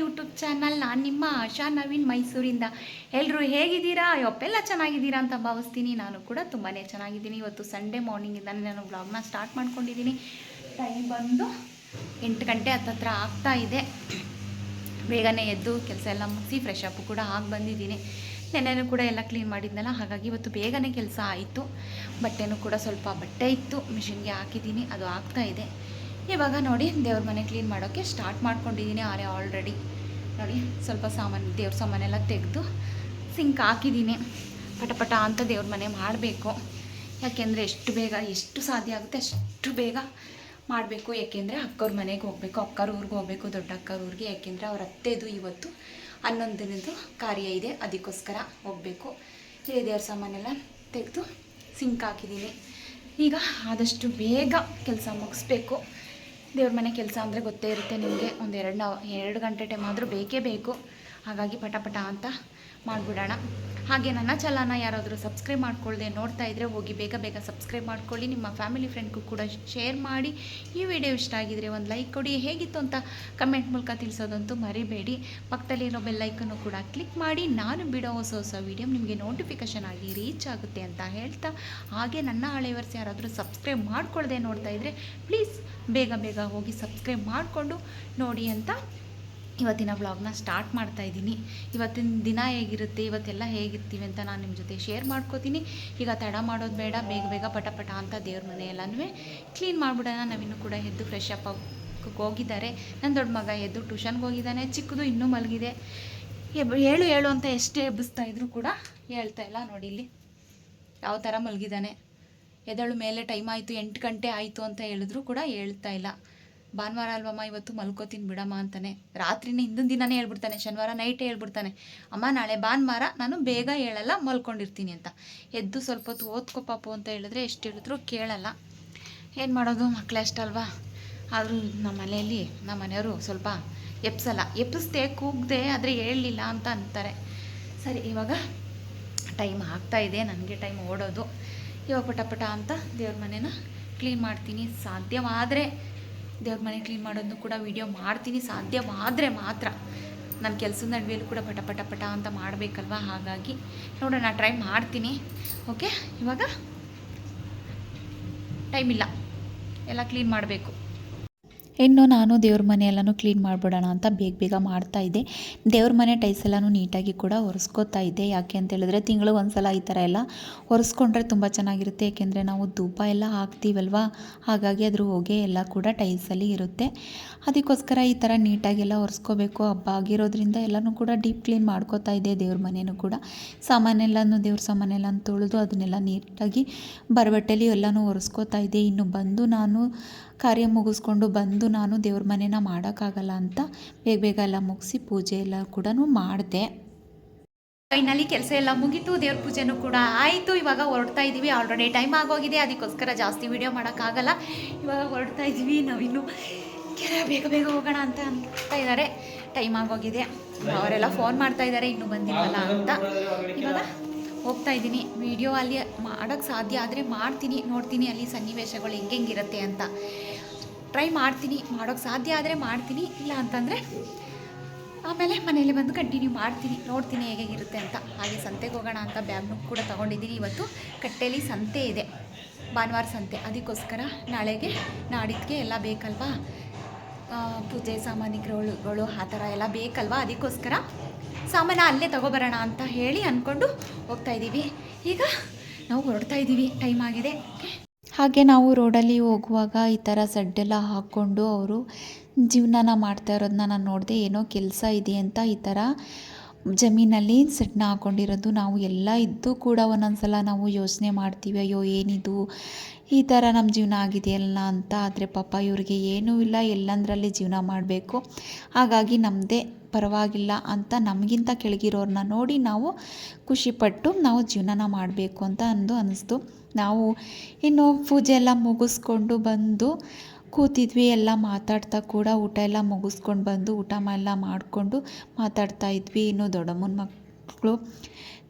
YouTube channel ನಾನು ನಿಮ್ಮ ಆಶಾ ನವೀನ್ ಮೈಸೂರಿಂದ. ಎಲ್ಲರೂ ಹೇಗಿದ್ದೀರಾ? ಯಪ್ಪೆಲ್ಲ ಚೆನ್ನಾಗಿದ್ದೀರಾ ಅಂತ ಭಾವಿಸ್ತೀನಿ. ನಾನು ಕೂಡ ತುಂಬಾ ಚೆನ್ನಾಗಿದ್ದೀನಿ. ಇವತ್ತು ಸಂಡೇ ಮಾರ್ನಿಂಗಿಂದ ನಾನು ಬ್ಲಾಗ್ನ ಸ್ಟಾರ್ಟ್ ಮಾಡ್ಕೊಂಡಿದ್ದೀನಿ. ಟೈಮ್ ಬಂದು ಎಂಟು ಗಂಟೆ ಹತ್ತತ್ರ ಆಗ್ತಾ ಇದೆ. ಬೇಗನೆ ಎದ್ದು ಕೆಲಸ ಎಲ್ಲ ಮುಗಿಸಿ ಫ್ರೆಶ್ ಅಪ್ ಕೂಡ ಆಗಿ ಬಂದಿದ್ದೀನಿ. ನೆನೆಯೂ ಕೂಡ ಎಲ್ಲ ಕ್ಲೀನ್ ಮಾಡಿದ್ನಲ್ಲ, ಹಾಗಾಗಿ ಇವತ್ತು ಬೇಗನೆ ಕೆಲಸ ಆಯಿತು. ಬಟ್ಟೆನೂ ಕೂಡ ಸ್ವಲ್ಪ ಬಟ್ಟೆ ಇತ್ತು ಮಿಷಿನ್ಗೆ ಹಾಕಿದ್ದೀನಿ. ಅದು ಆಗ್ತಾ ಇದೆ. ಇವಾಗ ನೋಡಿ, ದೇವ್ರ ಮನೆ ಕ್ಲೀನ್ ಮಾಡೋಕ್ಕೆ ಸ್ಟಾರ್ಟ್ ಮಾಡ್ಕೊಂಡಿದ್ದೀನಿ ಆರೆ ಆಲ್ರೆಡಿ ನೋಡಿ, ಸ್ವಲ್ಪ ಸಾಮಾನು, ದೇವ್ರ ಸಾಮಾನೆಲ್ಲ ತೆಗೆದು ಸಿಂಕ್ ಹಾಕಿದ್ದೀನಿ ಪಟಪಟ ಪಟ ಅಂತ ದೇವ್ರ ಮನೆ ಮಾಡಬೇಕು. ಯಾಕೆಂದರೆ ಎಷ್ಟು ಬೇಗ, ಎಷ್ಟು ಸಾಧ್ಯ ಆಗುತ್ತೆ ಅಷ್ಟು ಬೇಗ ಮಾಡಬೇಕು. ಯಾಕೆಂದರೆ ಅಕ್ಕವ್ರ ಮನೆಗೆ ಹೋಗಬೇಕು ಅಕ್ಕರ ಊರಿಗೆ ಹೋಗಬೇಕು, ದೊಡ್ಡ ಅಕ್ಕರ ಊರಿಗೆ. ಯಾಕೆಂದರೆ ಅವ್ರ ಅತ್ತೆದು ಇವತ್ತು ಹನ್ನೊಂದು ದಿನದ್ದು ಕಾರ್ಯ ಇದೆ, ಅದಕ್ಕೋಸ್ಕರ ಹೋಗಬೇಕು. ಇಲ್ಲಿ ದೇವ್ರ ಸಾಮಾನೆಲ್ಲ ತೆಗೆದು ಸಿಂಕ್ ಹಾಕಿದ್ದೀನಿ ಈಗ ಆದಷ್ಟು ಬೇಗ ಕೆಲಸ ಮುಗಿಸ್ಬೇಕು. ದೇವ್ರ ಮನೆ ಕೆಲಸ ಅಂದರೆ ಗೊತ್ತೇ ಇರುತ್ತೆ ನಿಮಗೆ. ಒಂದು ಎರಡು ಎರಡು ಗಂಟೆ ಟೈಮ್ ಆದರೂ ಬೇಕೇ ಬೇಕು. ಹಾಗಾಗಿ ಪಟ ಪಟ ಅಂತ ಮಾಡಿಬಿಡೋಣ. ಹಾಗೆ ನನ್ನ ಚಲನ ಯಾರಾದರೂ ಸಬ್ಸ್ಕ್ರೈಬ್ ಮಾಡ್ಕೊಳ್ಳದೆ ನೋಡ್ತಾ ಇದ್ದರೆ ಹೋಗಿ ಬೇಗ ಬೇಗ ಸಬ್ಸ್ಕ್ರೈಬ್ ಮಾಡ್ಕೊಳ್ಳಿ. ನಿಮ್ಮ ಫ್ಯಾಮಿಲಿ ಫ್ರೆಂಡ್ಗೂ ಕೂಡ ಶೇರ್ ಮಾಡಿ. ಈ ವಿಡಿಯೋ ಇಷ್ಟ ಆಗಿದರೆ ಒಂದು ಲೈಕ್ ಕೊಡಿ. ಹೇಗಿತ್ತು ಅಂತ ಕಮೆಂಟ್ ಮೂಲಕ ತಿಳಿಸೋದಂತೂ ಮರಿಬೇಡಿ. ಪಕ್ಕದಲ್ಲಿರೋ ಬೆಲ್ಲೈಕನ್ನು ಕೂಡ ಕ್ಲಿಕ್ ಮಾಡಿ. ನಾನು ಬಿಡೋ ಹೊಸ ಹೊಸ ವಿಡಿಯೋ ನಿಮಗೆ ನೋಟಿಫಿಕೇಷನ್ ಆಗಿ ರೀಚ್ ಆಗುತ್ತೆ ಅಂತ ಹೇಳ್ತಾ. ಹಾಗೆ ನನ್ನ ಹಳೆಯವರ್ಸ್ ಯಾರಾದರೂ ಸಬ್ಸ್ಕ್ರೈಬ್ ಮಾಡ್ಕೊಳ್ಳದೆ ನೋಡ್ತಾ ಇದ್ದರೆ ಪ್ಲೀಸ್ ಬೇಗ ಬೇಗ ಹೋಗಿ ಸಬ್ಸ್ಕ್ರೈಬ್ ಮಾಡಿಕೊಂಡು ನೋಡಿ ಅಂತ ಇವತ್ತಿನ ವ್ಲಾಗ್ನ ಸ್ಟಾರ್ಟ್ ಮಾಡ್ತಾ ಇದ್ದೀನಿ. ಇವತ್ತಿನ ದಿನ ಹೇಗಿರುತ್ತೆ, ಇವತ್ತೆಲ್ಲ ಹೇಗಿರ್ತೀವಿ ಅಂತ ನಾನು ನಿಮ್ಮ ಜೊತೆ ಶೇರ್ ಮಾಡ್ಕೋತೀನಿ. ಈಗ ತಡ ಮಾಡೋದು ಬೇಡ, ಬೇಗ ಬೇಗ ಪಟ ಪಟ ಅಂತ ದೇವ್ರ ಮನೆ ಕ್ಲೀನ್ ಮಾಡಿಬಿಡೋಣ. ನಾವಿನ್ನೂ ಕೂಡ ಎದ್ದು ಫ್ರೆಶ್ ಅಪ್ ಹೋಗಿದ್ದಾರೆ. ನನ್ನ ದೊಡ್ಡ ಮಗ ಎದ್ದು ಟ್ಯೂಷನ್ಗೆ ಹೋಗಿದ್ದಾನೆ, ಚಿಕ್ಕದು ಇನ್ನೂ ಮಲಗಿದೆ. ಎಬ್ ಹೇಳು ಹೇಳು ಅಂತ ಎಷ್ಟೇ ಎಬ್ಬಿಸ್ತಾ ಇದ್ರು ಕೂಡ ಹೇಳ್ತಾ ಇಲ್ಲ ನೋಡಿ ಇಲ್ಲಿ. ಯಾವ ಥರ ಮಲಗಿದ್ದಾನೆ. ಎದಳು ಮೇಲೆ ಟೈಮ್ ಆಯಿತು, ಎಂಟು ಗಂಟೆ ಆಯಿತು ಅಂತ ಹೇಳಿದ್ರು ಕೂಡ ಹೇಳ್ತಾ ಇಲ್ಲ. ಭಾನುವಾರ ಅಲ್ವಮ್ಮ, ಇವತ್ತು ಮಲ್ಕೋತೀನಿ ಬಿಡಮ್ಮ ಅಂತಾನೆ. ರಾತ್ರಿನೇ ಹಿಂದಿನ ದಿನನೇ ಹೇಳ್ಬಿಡ್ತಾನೆ, ಶನಿವಾರ ನೈಟೇ ಹೇಳ್ಬಿಡ್ತಾನೆ. ಅಮ್ಮ, ನಾಳೆ ಭಾನುವಾರ ನಾನು ಬೇಗ ಹೇಳಲ್ಲ, ಮಲ್ಕೊಂಡಿರ್ತೀನಿ ಅಂತ. ಎದ್ದು ಸ್ವಲ್ಪ ಹೊತ್ತು ಓದ್ಕೊ ಪಾಪು ಅಂತ ಹೇಳಿದ್ರೆ ಎಷ್ಟು ಹೇಳಿದ್ರು ಕೇಳಲ್ಲ. ಏನು ಮಾಡೋದು ಮಕ್ಕಳೇ ಅಷ್ಟಲ್ವಾ ಆದರೂ ನಮ್ಮ ಮನೆಯಲ್ಲಿ ನಮ್ಮ ಮನೆಯವರು ಸ್ವಲ್ಪ ಎಪ್ಸಲ್ಲ. ಎಪ್ಪಿಸ್ದೆ ಕೂಗ್ದೆ, ಆದರೆ ಹೇಳಲಿಲ್ಲ ಅಂತ ಅಂತಾರೆ. ಸರಿ, ಇವಾಗ ಟೈಮ್ ಆಗ್ತಾ ಇದೆ, ನನಗೆ ಟೈಮ್ ಓಡೋದು. ಇವಾಗ ಪಟ ಪಟ ಅಂತ ದೇವ್ರ ಮನೇನ ಕ್ಲೀನ್ ಮಾಡ್ತೀನಿ. ಸಾಧ್ಯವಾದರೆ ದೇವ್ರ ಮನೆ ಕ್ಲೀನ್ ಮಾಡೋದನ್ನು ಕೂಡ ವಿಡಿಯೋ ಮಾಡ್ತೀನಿ ಸಾಧ್ಯವಾದರೆ ಮಾತ್ರ ನನ್ನ ಕೆಲಸದ ನಡುವೆಯಲ್ಲೂ ಕೂಡ ಪಟ ಪಟ ಪಟ ಅಂತ ಮಾಡಬೇಕಲ್ವ? ಹಾಗಾಗಿ ನೋಡೋಣ ಟ್ರೈ ಮಾಡ್ತೀನಿ. ಓಕೆ ಇವಾಗ ಟೈಮ್ ಇಲ್ಲ. ಎಲ್ಲ ಕ್ಲೀನ್ ಮಾಡಬೇಕು. ಇನ್ನು ನಾನು ದೇವ್ರ ಮನೆ ಎಲ್ಲನೂ ಕ್ಲೀನ್ ಮಾಡಿಬಿಡೋಣ ಅಂತ ಬೇಗ ಬೇಗ ಮಾಡ್ತಾ ಇದ್ದೆ. ದೇವ್ರ ಮನೆ ಟೈಲ್ಸ್ ಎಲ್ಲನೂ ನೀಟಾಗಿ ಕೂಡ ಒರೆಸ್ಕೋತಾ ಇದ್ದೆ. ಯಾಕೆ ಅಂತ ಹೇಳಿದ್ರೆ ತಿಂಗಳು ಒಂದು ಸಲ ಈ ಥರ ಎಲ್ಲ ಒರೆಸ್ಕೊಂಡ್ರೆ ತುಂಬ ಚೆನ್ನಾಗಿರುತ್ತೆ. ಏಕೆಂದರೆ ನಾವು ಧೂಪ ಎಲ್ಲ ಹಾಕ್ತೀವಲ್ವಾ? ಹಾಗಾಗಿ ಅದ್ರ ಹೊಗೆ ಎಲ್ಲ ಕೂಡ ಟೈಲ್ಸಲ್ಲಿ ಇರುತ್ತೆ. ಅದಕ್ಕೋಸ್ಕರ ಈ ಥರ ನೀಟಾಗೆಲ್ಲ ಒರೆಸ್ಕೋಬೇಕು. ಹಬ್ಬ ಆಗಿರೋದ್ರಿಂದ ಎಲ್ಲನೂ ಕೂಡ ಡೀಪ್ ಕ್ಲೀನ್ ಮಾಡ್ಕೋತಾ ಇದ್ದೆ ದೇವ್ರ ಮನೆಯೂ ಕೂಡ. ಸಾಮಾನೆಲ್ಲನೂ ದೇವ್ರ ಸಾಮಾನೆಲ್ಲನೂ ತೊಳೆದು ಅದನ್ನೆಲ್ಲ ನೀಟಾಗಿ ಬರಬಟ್ಟೆಲಿ ಎಲ್ಲನೂ ಒರೆಸ್ಕೋತಾ ಇದ್ದೆ. ಇನ್ನು ಬಂದು ನಾನು ಕಾರ್ಯ ಮುಗಿಸ್ಕೊಂಡು ಬಂದು ನಾನು ದೇವ್ರ ಮನೇನ ಮಾಡೋಕ್ಕಾಗಲ್ಲ ಅಂತ ಬೇಗ ಬೇಗ ಎಲ್ಲ ಮುಗಿಸಿ ಪೂಜೆ ಎಲ್ಲ ಕೂಡ ಮಾಡಿದೆ. ಫೈನಲಿ ಕೆಲಸ ಎಲ್ಲ ಮುಗೀತು, ದೇವ್ರ ಪೂಜೆನೂ ಕೂಡ ಆಯಿತು. ಇವಾಗ ಹೊರಡ್ತಾ ಇದ್ದೀವಿ ಆಲ್ರೆಡಿ ಟೈಮ್ ಆಗೋಗಿದೆ. ಅದಕ್ಕೋಸ್ಕರ ಜಾಸ್ತಿ ವಿಡಿಯೋ ಮಾಡೋಕ್ಕಾಗಲ್ಲ. ಇವಾಗ ಹೊರಡ್ತಾ ಇದ್ದೀವಿ ನಾವಿನ್ನು ಕೆಲ ಬೇಗ ಬೇಗ ಹೋಗೋಣ ಅಂತ ಅಂತ ಇದ್ದಾರೆ ಟೈಮ್ ಆಗೋಗಿದೆ. ಅವರೆಲ್ಲ ಫೋನ್ ಮಾಡ್ತಾ ಇದ್ದಾರೆ ಇನ್ನೂ ಬಂದಿಲ್ವಲ್ಲ ಅಂತ. ಇವಾಗ ಹೋಗ್ತಾ ಇದ್ದೀನಿ. ವಿಡಿಯೋ ಅಲ್ಲಿ ಮಾಡೋಕ್ಕೆ ಸಾಧ್ಯ ಆದರೆ ಮಾಡ್ತೀನಿ. ನೋಡ್ತೀನಿ ಅಲ್ಲಿ ಸನ್ನಿವೇಶಗಳು ಹೆಂಗೆಂಗಿರುತ್ತೆ ಅಂತ. ಟ್ರೈ ಮಾಡ್ತೀನಿ. ಮಾಡೋಕ್ಕೆ ಸಾಧ್ಯ ಆದರೆ ಮಾಡ್ತೀನಿ. ಇಲ್ಲ ಅಂತಂದರೆ ಆಮೇಲೆ ಮನೇಲಿ ಬಂದು ಕಂಟಿನ್ಯೂ ಮಾಡ್ತೀನಿ. ನೋಡ್ತೀನಿ ಹೇಗಿರುತ್ತೆ ಅಂತ. ಹಾಗೆ ಸಂತೆಗೆ ಹೋಗೋಣ ಅಂತ ಬ್ಯಾಗ್ನು ಕೂಡ ತೊಗೊಂಡಿದ್ದೀನಿ. ಇವತ್ತು ಕಟ್ಟೆಲಿ ಸಂತೆ ಇದೆ. ಭಾನುವಾರ ಸಂತೆ. ಅದಕ್ಕೋಸ್ಕರ ನಾಳೆಗೆ ನಾಡಿದ್ದಕ್ಕೆ ಎಲ್ಲ ಬೇಕಲ್ವಾ? ಪೂಜೆ ಸಾಮಾನಿಗಳು ಆ ಥರ ಎಲ್ಲ ಬೇಕಲ್ವಾ? ಅದಕ್ಕೋಸ್ಕರ ಸಾಮಾನು ಅಲ್ಲೇ ತಗೊಬರೋಣ ಅಂತ ಹೇಳಿ ಅಂದ್ಕೊಂಡು ಹೋಗ್ತಾ ಇದ್ದೀವಿ. ಈಗ ನಾವು ಹೊರಡ್ತಾ ಇದ್ದೀವಿ. ಟೈಮ್ ಆಗಿದೆ. ಹಾಗೆ ನಾವು ರೋಡಲ್ಲಿ ಹೋಗುವಾಗ ಈ ಥರ ಸಡ್ಡೆಲ್ಲ ಹಾಕ್ಕೊಂಡು ಅವರು ಜೀವನನ ಮಾಡ್ತಾ ಇರೋದನ್ನ ನಾನು ನೋಡಿದೆ, ಏನೋ ಕೆಲಸ ಇದೆ ಅಂತ ಈ ಥರ ಜಮೀನಲ್ಲಿ ಸೆಡ್ನ ಹಾಕ್ಕೊಂಡಿರೋದು ನಾವು ಎಲ್ಲ ಇದ್ದು ಕೂಡ ಒಂದೊಂದು ಸಲ ನಾವು ಯೋಚನೆ ಮಾಡ್ತೀವಿ, ಅಯ್ಯೋ, ಏನಿದು? ಈ ಥರ ನಮ್ಮ ಜೀವನ ಆಗಿದೆಯಲ್ಲ ಅಂತ. ಆದರೆ ಪಾಪ ಇವ್ರಿಗೆ ಏನೂ ಇಲ್ಲ, ಎಲ್ಲಂದರಲ್ಲಿ ಜೀವನ ಮಾಡಬೇಕು. ಹಾಗಾಗಿ ನಮ್ಮದೇ ಪರವಾಗಿಲ್ಲ ಅಂತ ನಮಗಿಂತ ಕೆಳಗಿರೋರನ್ನ ನೋಡಿ ನಾವು ಖುಷಿಪಟ್ಟು ನಾವು ಜೀವನನ ಮಾಡಬೇಕು ಅಂತ ಅಂದು ಅನ್ನಿಸ್ತು ನಾವು ಇನ್ನು ಪೂಜೆ ಎಲ್ಲ ಮುಗಿಸ್ಕೊಂಡು ಬಂದು ಕೂತಿದ್ವಿ, ಎಲ್ಲ ಮಾತಾಡ್ತಾ ಕೂಡ ಊಟ ಎಲ್ಲ ಮುಗಿಸ್ಕೊಂಡು ಬಂದು ಊಟ ಎಲ್ಲ ಮಾಡಿಕೊಂಡು ಮಾತಾಡ್ತಾ ಇದ್ವಿ. ಇನ್ನು ದೊಡ್ಡಮ್ಮನ ಮಕ್ಕಳು,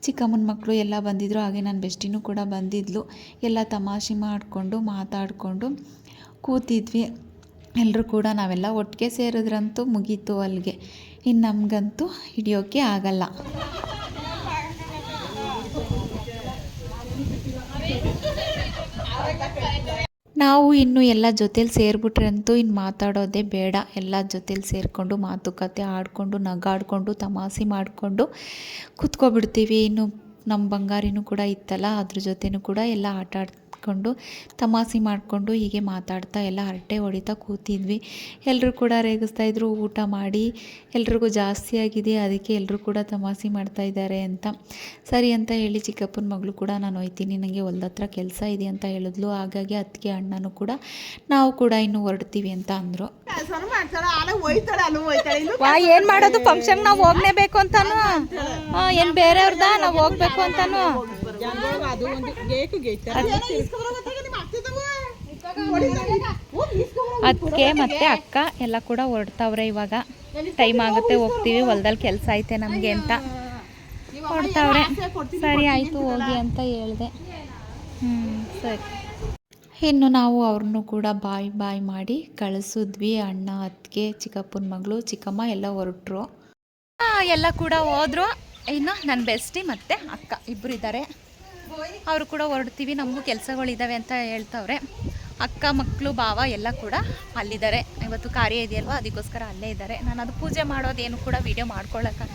ಚಿಕ್ಕಮ್ಮನ ಮಕ್ಕಳು ಎಲ್ಲ ಬಂದಿದ್ದರು ಹಾಗೆ ನನ್ನ ಬೆಸ್ಟಿನೂ ಕೂಡ ಬಂದಿದ್ಲು. ಎಲ್ಲ ತಮಾಷೆ ಮಾಡಿಕೊಂಡು ಮಾತಾಡಿಕೊಂಡು ಕೂತಿದ್ವಿ. ಎಲ್ಲರೂ ಕೂಡ ನಾವೆಲ್ಲ ಒಟ್ಟಿಗೆ ಸೇರಿದ್ರಂತೂ ಮುಗೀತು ಅಲ್ಲಿಗೆ. ಇನ್ನು ನಮಗಂತೂ ಹಿಡಿಯೋಕ್ಕೆ ಆಗಲ್ಲ. ನಾವು ಇನ್ನು ಎಲ್ಲ ಜೊತೇಲಿ ಸೇರಿಬಿಟ್ರಂತೂ ಇನ್ನು ಮಾತಾಡೋದೇ ಬೇಡ. ಎಲ್ಲ ಜೊತೇಲಿ ಸೇರಿಕೊಂಡು ಮಾತುಕತೆ ಆಡಿಕೊಂಡು, ನಗಾಡಿಕೊಂಡು ತಮಾಷೆ ಮಾಡಿಕೊಂಡು ಕೂತ್ಕೊಬಿಡ್ತೀವಿ. ಇನ್ನು ನಮ್ಮ ಬಂಗಾರಿನೂ ಕೂಡ ಇತ್ತಲ್ಲ, ಅದ್ರ ಜೊತೆನೂ ಕೂಡ ಎಲ್ಲ ಆಟ ಆಡ್ಕೊಂಡು ತಮಾಷೆ ಮಾಡಿಕೊಂಡು ಹೀಗೆ ಮಾತಾಡ್ತಾ ಎಲ್ಲ ಹರಟೆ ಹೊಡಿತಾ ಕೂತಿದ್ವಿ. ಎಲ್ಲರೂ ಕೂಡ ರೇಗಿಸ್ತಾ ಇದ್ರು ಊಟ ಮಾಡಿ. ಎಲ್ರಿಗೂ ಜಾಸ್ತಿ ಆಗಿದೆ ಅದಕ್ಕೆ ಎಲ್ಲರೂ ಕೂಡ ತಮಾಷೆ ಮಾಡ್ತಾ ಇದ್ದಾರೆ ಅಂತ. ಸರಿ ಅಂತ ಹೇಳಿ ಚಿಕ್ಕಪ್ಪನ ಮಗಳು ಕೂಡ ನಾನು ಹೋಯ್ತೀನಿ ನನಗೆ ಹೊಲ್ದತ್ರ ಕೆಲಸ ಇದೆ ಅಂತ ಹೇಳಿದ್ಲು. ಹಾಗಾಗಿ ಅದಕ್ಕೆ ಅಣ್ಣನೂ ಕೂಡ ನಾವು ಕೂಡ ಇನ್ನು ಹೊರಡ್ತೀವಿ ಅಂತ ಅಂದರು. ಏನು ಮಾಡೋದು? ಫಂಕ್ಷನ್ ನಾವು ಹೋಗ್ಲೇಬೇಕು ಅಂತಾನು. ಏನು ಬೇರೆಯವ್ರದ? ನಾವು ಹೋಗ್ಬೇಕು ಅಂತಾನು. ಅದು ಒಂದು ಗೇಟು ಗೇಟ್ ಅದಕ್ಕೆ ಮತ್ತೆ ಅಕ್ಕ ಎಲ್ಲ ಕೂಡ ಹೊರಡ್ತಾವ್ರೆ ಇವಾಗ. ಟೈಮ್ ಆಗುತ್ತೆ ಹೋಗ್ತೀವಿ. ಹೊಲ್ದಲ್ಲಿ ಕೆಲಸ ಐತೆ ನಮಗೆ ಅಂತ. ಹೊರಡ್ತಾವ್ರೆ. ಸರಿ ಆಯ್ತು ಹೋಗಿ ಅಂತ ಹೇಳಿದೆ. ಹ್ಮ್ ಸರಿ. ಇನ್ನು ನಾವು ಅವ್ರನ್ನೂ ಕೂಡ ಬಾಯ್ ಬಾಯ್ ಮಾಡಿ ಕಳಿಸಿದ್ವಿ. ಅಣ್ಣ ಅತ್ತಿಗೆ ಚಿಕ್ಕಪ್ಪನ ಮಗಳು ಚಿಕ್ಕಮ್ಮ ಎಲ್ಲ ಹೊರಟ್ರು. ಎಲ್ಲ ಕೂಡ ಹೋದ್ರು. ಇನ್ನು ನನ್ನ ಬೆಸ್ಟಿ ಮತ್ತು ಅಕ್ಕ ಇಬ್ಬರು ಇದ್ದಾರೆ ಅವರು ಕೂಡ ಹೊರಡ್ತೀವಿ, ನಮಗೂ ಕೆಲಸಗಳಿದ್ದಾವೆ ಅಂತ ಹೇಳ್ತವ್ರೆ. ಅಕ್ಕ ಮಕ್ಕಳು ಭಾವ ಎಲ್ಲ ಕೂಡ ಅಲ್ಲಿದ್ದಾರೆ. ಇವತ್ತು ಕಾರ್ಯ ಇದೆಯಲ್ವ? ಅದಕ್ಕೋಸ್ಕರ ಅಲ್ಲೇ ಇದ್ದಾರೆ. ನಾನು ಅದು ಪೂಜೆ ಮಾಡೋದೇನು ಕೂಡ ವೀಡಿಯೋ ಮಾಡ್ಕೊಳ್ಳೋಕೆ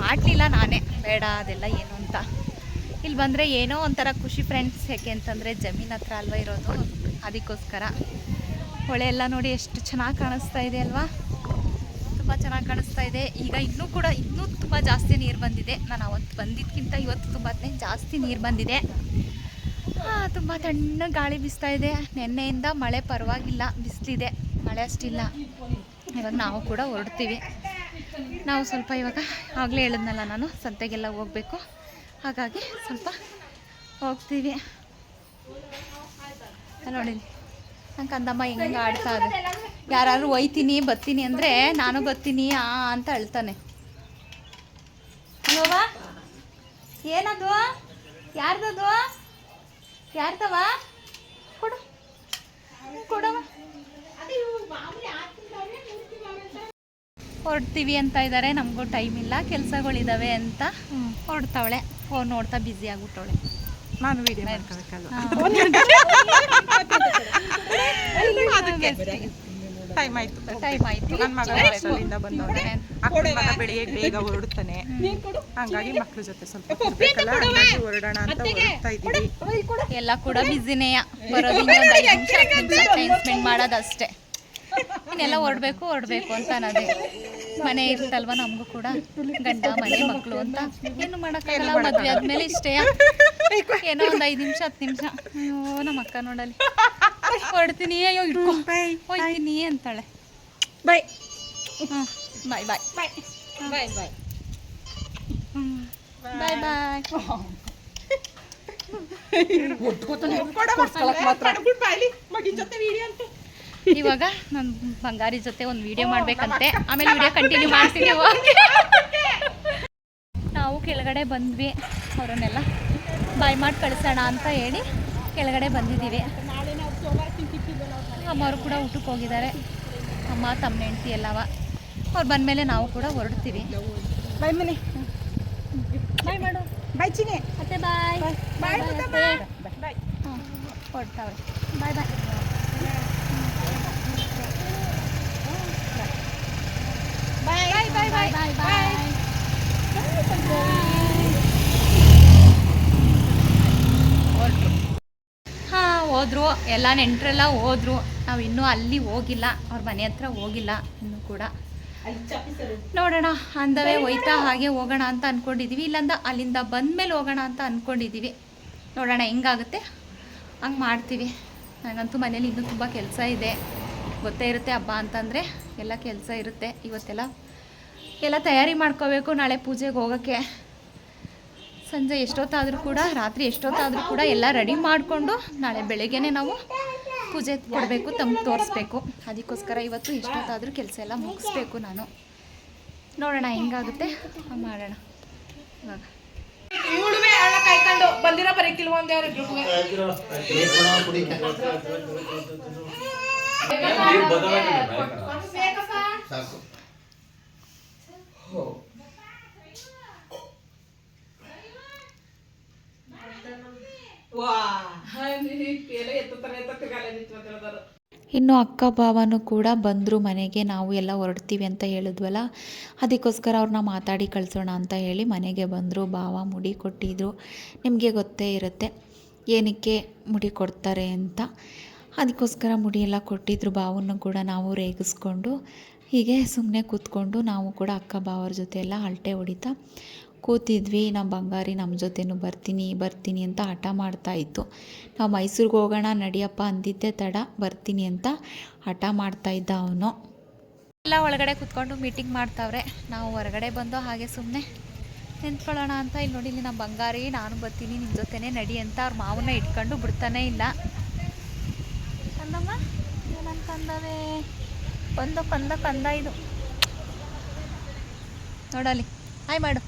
ಮಾಡಲಿಲ್ಲ ನಾನೇ. ಬೇಡ, ಅದೆಲ್ಲ ಏನು ಅಂತ. ಇಲ್ಲಿ ಬಂದರೆ ಏನೋ ಒಂಥರ ಖುಷಿ ಫ್ರೆಂಡ್ಸ್ ಯಾಕೆ ಅಂತಂದರೆ ಜಮೀನ್ ಹತ್ರ ಅಲ್ವಾ ಇರೋದು. ಅದಕ್ಕೋಸ್ಕರ. ಹೊಳೆ ಎಲ್ಲ ನೋಡಿ ಎಷ್ಟು ಚೆನ್ನಾಗಿ ಕಾಣಿಸ್ತಾ ಇದೆ ಅಲ್ವಾ? ತುಂಬ ಚೆನ್ನಾಗಿ ಕಾಣಿಸ್ತಾ ಇದೆ. ಈಗ ಇನ್ನೂ ಕೂಡ ಇನ್ನೂ ತುಂಬ ಜಾಸ್ತಿ ನೀರು ಬಂದಿದೆ. ನಾನು ಅವತ್ತು ಬಂದಿದ್ದಕ್ಕಿಂತ ಇವತ್ತು ತುಂಬ ಜಾಸ್ತಿ ನೀರು ಬಂದಿದೆ. ತುಂಬ ತಣ್ಣ ಗಾಳಿ ಬೀಸ್ತಾ ಇದೆ. ನಿನ್ನೆಯಿಂದ ಮಳೆ ಪರವಾಗಿಲ್ಲ, ಬಿಸಿಲಿದೆ. ಮಳೆ ಅಷ್ಟಿಲ್ಲ. ಇವಾಗ ನಾವು ಕೂಡ ಹೊರಡ್ತೀವಿ. ನಾವು ಸ್ವಲ್ಪ ಇವಾಗ ಆಗಲೇ ಹೇಳಿದ್ನಲ್ಲ ನಾನು, ಸಂತೆಗೆಲ್ಲ ಹೋಗಬೇಕು. ಹಾಗಾಗಿ ಸ್ವಲ್ಪ ಹೋಗ್ತೀವಿ. ನೋಡಿ ನಂಗೆ ಕಂದಮ್ಮ ಹೆಂಗೆ ಆಡ್ತಾ ಇದೆ ಯಾರು ಒಯ್ತೀನಿ ಬರ್ತೀನಿ ಅಂದ್ರೆ ನಾನು ಬರ್ತೀನಿ ಆ ಅಂತ ಅಳ್ತಾನೆ ಅಲ್ವಾ ಏನದು? ಯಾರ್ದದು? ಯಾರ್ದವ? ಕೊಡು. ಕೊಡವ. ಹೊರಡ್ತೀವಿ ಅಂತ ಇದ್ದಾರೆ ನಮಗೂ ಟೈಮ್ ಇಲ್ಲ ಕೆಲಸಗಳಿದ್ದಾವೆ ಅಂತ ಹೊರಡ್ತಾವಳೆ. ಫೋನ್ ನೋಡ್ತಾ ಬ್ಯುಸಿ ಆಗ್ಬಿಟ್ಟವಳೆ. ನಾನು ವಿಡಿಯೋ ಮಾಡ್ಕೋಬೇಕಲ್ವ ಟೈಮ್ ಆಯ್ತು. ಟೈಮ್ ಆಯ್ತು. ನನ್ನ ಮಗ ಹೊರಗಡೆಯಿಂದ ಬಂದವನೆ. ಅಕ್ಕನ ಮಗ ಬೆಳಿಗ್ಗೆ ಬೇಗ ಹೊರಡ್ತಾನೆ. ಹಂಗಾಗಿ ಮಕ್ಳ ಜೊತೆ ಸ್ವಲ್ಪ ಇರ್ಬೇಕಲ್ಲ ಹಂಗಾಗಿ ಹೊರಡೋಣ ಅಂತ ಹೊರಡ್ತಾ ಇದ್ದೀವಿ. ಎಲ್ಲ ಕೂಡ ಟೈಮ್ ಸ್ಪೆಂಡ್ ಮಾಡೋದಷ್ಟೇ. ಇನ್ನೆಲ್ಲ ಹೊರಡ್ಬೇಕು ಹೊರಡ್ಬೇಕು ಅಂತ ಅನ್ನೋದೇ ಮನೆ ಇರ್ತಲ್ವ ನಮಗೂ ಕೂಡ. ಗಂಡ ಮನೆ ಮಕ್ಕಳು ಅಂತ. ಏನು ಮಾಡೋಕ್ಕಾಗಲ್ಲ. ಮದುವೆ ಆದ್ಮೇಲೆ ಇಷ್ಟೇ. ಏನೋ ಒಂದು ಐದು ನಿಮಿಷ ಹತ್ತು ನಿಮಿಷ. ಅಯ್ಯೋ ನಮ್ಮ ಅಕ್ಕ ನೋಡಲಿ. ಕೊಡ್ತೀನಿ ಅಯ್ಯೋ ಇಟ್ಕೊ. ಹೋಯ್ತೀನಿ ಅಂತಾಳೆ. ಬಾಯ್ ಹಾಂ ಬಾಯ್ ಬಾಯ್ ಬಾಯ್ ಬಾಯ್ ಬಾಯ್ ಬಾಯ್ ಬಾಯ್ ಇವಾಗ ನಾನು ಬಂಗಾರಿ ಜೊತೆ ಒಂದು ವಿಡಿಯೋ ಮಾಡ್ಬೇಕಂತೆ. ಆಮೇಲೆ ವಿಡಿಯೋ ಕಂಟಿನ್ಯೂ ಮಾಡ್ತೀನಿ ನಾವು ಕೆಳಗಡೆ ಬಂದ್ವಿ. ಅವರನ್ನೆಲ್ಲ ಬಾಯ್ ಮಾಡಿ ಕಳಿಸೋಣ ಅಂತ ಹೇಳಿ ಕೆಳಗಡೆ ಬಂದಿದ್ದೀವಿ. ಅಮ್ಮವರು ಕೂಡ ಊಟಕ್ಕೆ ಹೋಗಿದ್ದಾರೆ. ಅಮ್ಮ ತಮ್ಮ ಹೆಂಡ್ತಿ ಎಲ್ಲವ. ಅವ್ರು ಬಂದಮೇಲೆ ನಾವು ಕೂಡ ಹೊರಡ್ತೀವಿ. ಬಾಯ್ ಮನೆ. ಬಾಯ್ ಮಾಡು. ಬಾಯ್ ಚಿನಿ ಮತ್ತೆ ಬಾಯ್ ಬಾಯ್ ಬಾಯ್ ಬಾಯ್ ಹಾಂ ಹೊರಡ್ತಾವ್ರೆ. ಬಾಯ್ ಬಾಯ್ ಬಾಯ್ ಬಾಯ್ ಬಾಯ್ ಬಾಯ್ ಬಾಯ್ ಬಾಯ್ ಹಾಂ ಹೋದ್ರು, ಎಲ್ಲ ನೆಂಟರೆಲ್ಲ ಹೋದ್ರು. ನಾವು ಇನ್ನೂ ಅಲ್ಲಿ ಹೋಗಿಲ್ಲ, ಅವ್ರ ಮನೆ ಹತ್ರ ಹೋಗಿಲ್ಲ ಇನ್ನೂ ಕೂಡ. ನೋಡೋಣ, ಅಂದವೇ ಹೋಯ್ತಾ, ಹಾಗೆ ಹೋಗೋಣ ಅಂತ ಅಂದ್ಕೊಂಡಿದ್ದೀವಿ ಇಲ್ಲಂದ ಅಲ್ಲಿಂದ ಬಂದಮೇಲೆ ಹೋಗೋಣ ಅಂತ ಅಂದ್ಕೊಂಡಿದ್ದೀವಿ ನೋಡೋಣ, ಹೆಂಗಾಗುತ್ತೆ? ಹಂಗೆ ಮಾಡ್ತೀವಿ. ನನಗಂತೂ ಮನೇಲಿ ಇನ್ನೂ ತುಂಬ ಕೆಲಸ ಇದೆ. ಗೊತ್ತೇ ಇರುತ್ತೆ ಹಬ್ಬ ಅಂತಂದರೆ ಎಲ್ಲ ಕೆಲಸ ಇರುತ್ತೆ. ಇವತ್ತೆಲ್ಲ, ಎಲ್ಲ ತಯಾರಿ ಮಾಡ್ಕೋಬೇಕು ನಾಳೆ ಪೂಜೆಗೆ ಹೋಗೋಕ್ಕೆ. ಸಂಜೆ ಎಷ್ಟೊತ್ತಾದರೂ ಕೂಡ ರಾತ್ರಿ ಎಷ್ಟೊತ್ತಾದರೂ ಕೂಡ ಎಲ್ಲ ರೆಡಿ ಮಾಡಿಕೊಂಡು ನಾಳೆ ಬೆಳಗ್ಗೆನೇ ನಾವು ಪೂಜೆ ಕೊಡಬೇಕು ತಮ್ಗೆ ತೋರಿಸ್ಬೇಕು. ಅದಕ್ಕೋಸ್ಕರ ಇವತ್ತು ಎಷ್ಟೊತ್ತಾದರೂ ಕೆಲಸ ಎಲ್ಲ ಮುಗಿಸ್ಬೇಕು ನಾನು. ನೋಡೋಣ ಹೆಂಗಾಗುತ್ತೆ? ಹಂಗ್ ಮಾಡೋಣ. ಇವಾಗ. ಬಂದಿರೋ ಬರೀ ಕಾಯ್ಕೊಂಡು ಬಂದಿರೋ ಬರೀಕಿಲ್ವ ಒಂದೇ ಅವ್ರಿಬ್ರಿಗೂ ಸಾಕು ಇನ್ನು ಅಕ್ಕ ಭಾವನೂ ಕೂಡ ಬಂದರು ಮನೆಗೆ, ನಾವು ಎಲ್ಲ ಹೊರಡ್ತೀವಿ ಅಂತ ಹೇಳಿದ್ವಲ್ಲ, ಅದಕ್ಕೋಸ್ಕರ ಅವ್ರನ್ನ ಮಾತಾಡಿ ಕಳಿಸೋಣ ಅಂತ ಹೇಳಿ ಮನೆಗೆ ಬಂದರು. ಭಾವ ಮುಡಿ ಕೊಟ್ಟಿದ್ರು. ನಿಮಗೆ ಗೊತ್ತೇ ಇರುತ್ತೆ ಏನಕ್ಕೆ ಮುಡಿ ಕೊಡ್ತಾರೆ ಅಂತ. ಅದಕ್ಕೋಸ್ಕರ ಮುಡಿ ಎಲ್ಲ ಕೊಟ್ಟಿದ್ರು. ಭಾವನ್ನು ಕೂಡ ನಾವು ರೇಗಿಸ್ಕೊಂಡು, ಹೀಗೆ ಸುಮ್ಮನೆ ಕೂತ್ಕೊಂಡು ನಾವು ಕೂಡ ಅಕ್ಕ ಭಾವರ ಜೊತೆ ಎಲ್ಲ ಹಲ್ಟೆ ಹೊಡಿತಾ ಕೂತಿದ್ವಿ ನಮ್ಮ ಬಂಗಾರಿ ನಮ್ಮ ಜೊತೆನೂ ಬರ್ತೀನಿ ಬರ್ತೀನಿ ಅಂತ ಹಠ ಮಾಡ್ತಾಯಿತ್ತು ನಾವು ಮೈಸೂರಿಗೆ ಹೋಗೋಣ ನಡಿಯಪ್ಪ ಅಂದಿದ್ದೆ ತಡ, ಬರ್ತೀನಿ ಅಂತ ಹಠ ಮಾಡ್ತಾಯಿದ್ದ ಅವನು. ಎಲ್ಲ ಒಳಗಡೆ ಕೂತ್ಕೊಂಡು ಮೀಟಿಂಗ್ ಮಾಡ್ತಾವ್ರೆ. ನಾವು ಹೊರಗಡೆ ಬಂದು ಹಾಗೆ ಸುಮ್ಮನೆ ನಿಂತ್ಕೊಳ್ಳೋಣ ಅಂತ ಇಲ್ಲಿ ನೋಡಿ, ಇಲ್ಲಿ ನಮ್ಮ ಬಂಗಾರಿ, ನಾನು ಬರ್ತೀನಿ ನಿಮ್ಮ ಜೊತೆನೇ ನಡಿ ಅಂತ ಅವ್ರ ಮಾವನ್ನ ಇಟ್ಕೊಂಡು ಬಿಡ್ತಾನೆ ಇಲ್ಲ. ಕಂದಮ್ಮ, ಏನಂತ ಕಂದವೇ? ಬಂದು ಕಂದ ಕಂದ ಇದು. ನೋಡಲಿ ಹಾಯ್ ಮಾಡು.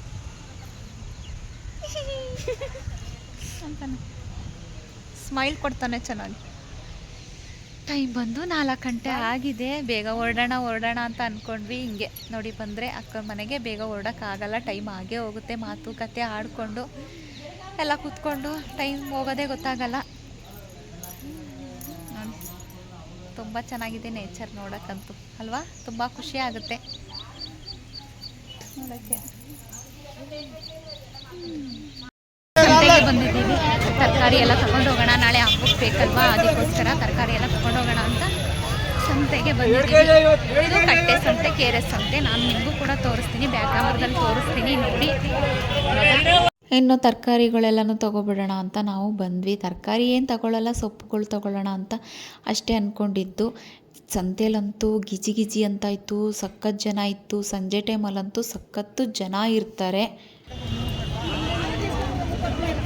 ಅಂತಾನೆ ಸ್ಮೈಲ್ ಕೊಡ್ತಾನೆ ಚೆನ್ನಾಗಿ. ಟೈಮ್ ಬಂದು ನಾಲ್ಕು ಗಂಟೆ ಆಗಿದೆ. ಬೇಗ ಹೊರಡೋಣ ಹೊರಡೋಣ ಅಂತ ಅಂದ್ಕೊಂಡ್ವಿ ಹಿಂಗೆ ನೋಡಿ ಬಂದರೆ ಅಕ್ಕ ಮನೆಗೆ ಬೇಗ ಹೊರಡೋಕ್ಕಾಗಲ್ಲ ಟೈಮ್ ಆಗೇ ಹೋಗುತ್ತೆ. ಮಾತುಕತೆ ಆಡಿಕೊಂಡು ಎಲ್ಲ ಕೂತ್ಕೊಂಡು ಟೈಮ್ ಹೋಗೋದೇ ಗೊತ್ತಾಗಲ್ಲ. ತುಂಬ ಚೆನ್ನಾಗಿದೆ ನೇಚರ್ ನೋಡೋಕ್ಕಂತೂ. ಅಲ್ವಾ? ತುಂಬ ಖುಷಿ ಆಗುತ್ತೆ. ನೋಡೋಕ್ಕೆ. ಸಂತೆಗೆ ಬಂದಿದ್ದೀವಿ. ತರಕಾರಿ ಎಲ್ಲ ತಗೊಂಡು ಹೋಗೋಣ, ನಾಳೆ ಹಬ್ಬಕ್ಕೆ ಬೇಕಲ್ವಾ? ಅದಕ್ಕೋಸ್ಕರ ತರಕಾರಿ ಎಲ್ಲ ತಗೊಂಡು ಹೋಗೋಣ ಅಂತ ಸಂತೆಗೆ ಬಂದಿದ್ದೀವಿ. ಕಟ್ಟೆ ಸಂತೆ, ಕೆರೆ ಸಂತೆ. ನಾನು ನಿಮಗೂ ಕೂಡ ತೋರಿಸ್ತೀನಿ ಬ್ಯಾಕ್ ಕ್ಯಾಮರದಲ್ಲಿ ತೋರಿಸ್ತೀನಿ, ನೋಡಿ. ಇನ್ನು ತರಕಾರಿಗಳೆಲ್ಲನೂ ತೊಗೊಬಿಡೋಣ ಅಂತ ನಾವು ಬಂದ್ವಿ. ತರಕಾರಿ ಏನು ತಗೊಳ್ಳಲ್ಲ ಸೊಪ್ಪುಗಳು ತೊಗೊಳ್ಳೋಣ ಅಂತ ಅಷ್ಟೇ ಅಂದ್ಕೊಂಡಿದ್ದು ಸಂತೆಯಲ್ಲಂತೂ ಗಿಜಿ ಗಿಜಿ ಅಂತ ಇತ್ತು ಸಖತ್ ಜನ ಇತ್ತು. ಸಂಜೆ ಟೈಮಲ್ಲಂತೂ ಸಖತ್ತು ಜನ ಇರ್ತಾರೆ.